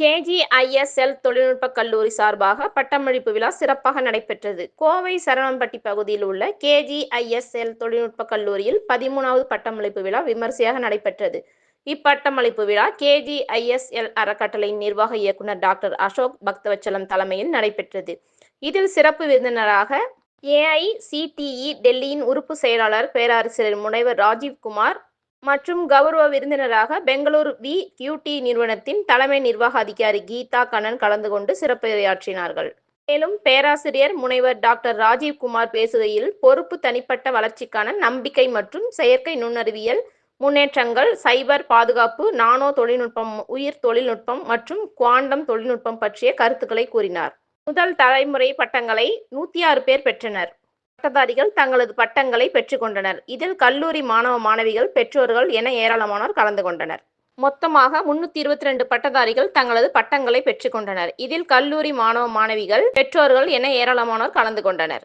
KGISL தொழில்நுட்ப கல்லூரி சார்பாக பட்டமளிப்பு விழா சிறப்பாக நடைபெற்றது. கோவை சரவணம்பட்டி பகுதியில் உள்ள கேஜிஐஎஸ்எல் தொழில்நுட்ப கல்லூரியில் பதிமூணாவது பட்டமளிப்பு விழா விமர்சையாக நடைபெற்றது. இப்பட்டமளிப்பு விழா கேஜிஐஎஸ்எல் அறக்கட்டளையின் நிர்வாக இயக்குனர் டாக்டர் அசோக் பக்தவச்சலம் தலைமையில் நடைபெற்றது. இதில் சிறப்பு விருந்தினராக ஏஐசிடிஇ டெல்லியின் உறுப்பு செயலாளர் பேராசிரியர் முனைவர் ராஜீவ்குமார் மற்றும் கௌரவ விருந்தினராக பெங்களூர் வி. கியூடி நிறுவனத்தின் தலைமை நிர்வாக அதிகாரி கீதா கண்ணன் கலந்து கொண்டு சிறப்புரையாற்றினார்கள். மேலும் பேராசிரியர் முனைவர் டாக்டர் ராஜீவ்குமார் பேசுகையில் பொறுப்பு தனிப்பட்ட வளர்ச்சிக்கான நம்பிக்கை மற்றும் செயற்கை நுண்ணறிவியல் முன்னேற்றங்கள் சைபர் பாதுகாப்பு நானோ தொழில்நுட்பம் உயிர் தொழில்நுட்பம் மற்றும் குவாண்டம் தொழில்நுட்பம் பற்றிய கருத்துக்களை கூறினார். முதல் தலைமுறை பட்டங்களை நூத்தி ஆறு பேர் பெற்றனர். பட்டதாரிகள் தங்களது பட்டங்களை பெற்றுக்கொண்டனர் இதில் கல்லூரி மாணவ மாணவிகள் பெற்றோர்கள் என ஏராளமானோர் கலந்து கொண்டனர். மொத்தமாக முன்னூத்தி இருபத்தி ரெண்டு பட்டதாரிகள் தங்களது பட்டங்களை பெற்றுக்கொண்டனர் இதில் கல்லூரி மாணவ மாணவிகள் பெற்றோர்கள் என ஏராளமானோர் கலந்து கொண்டனர்.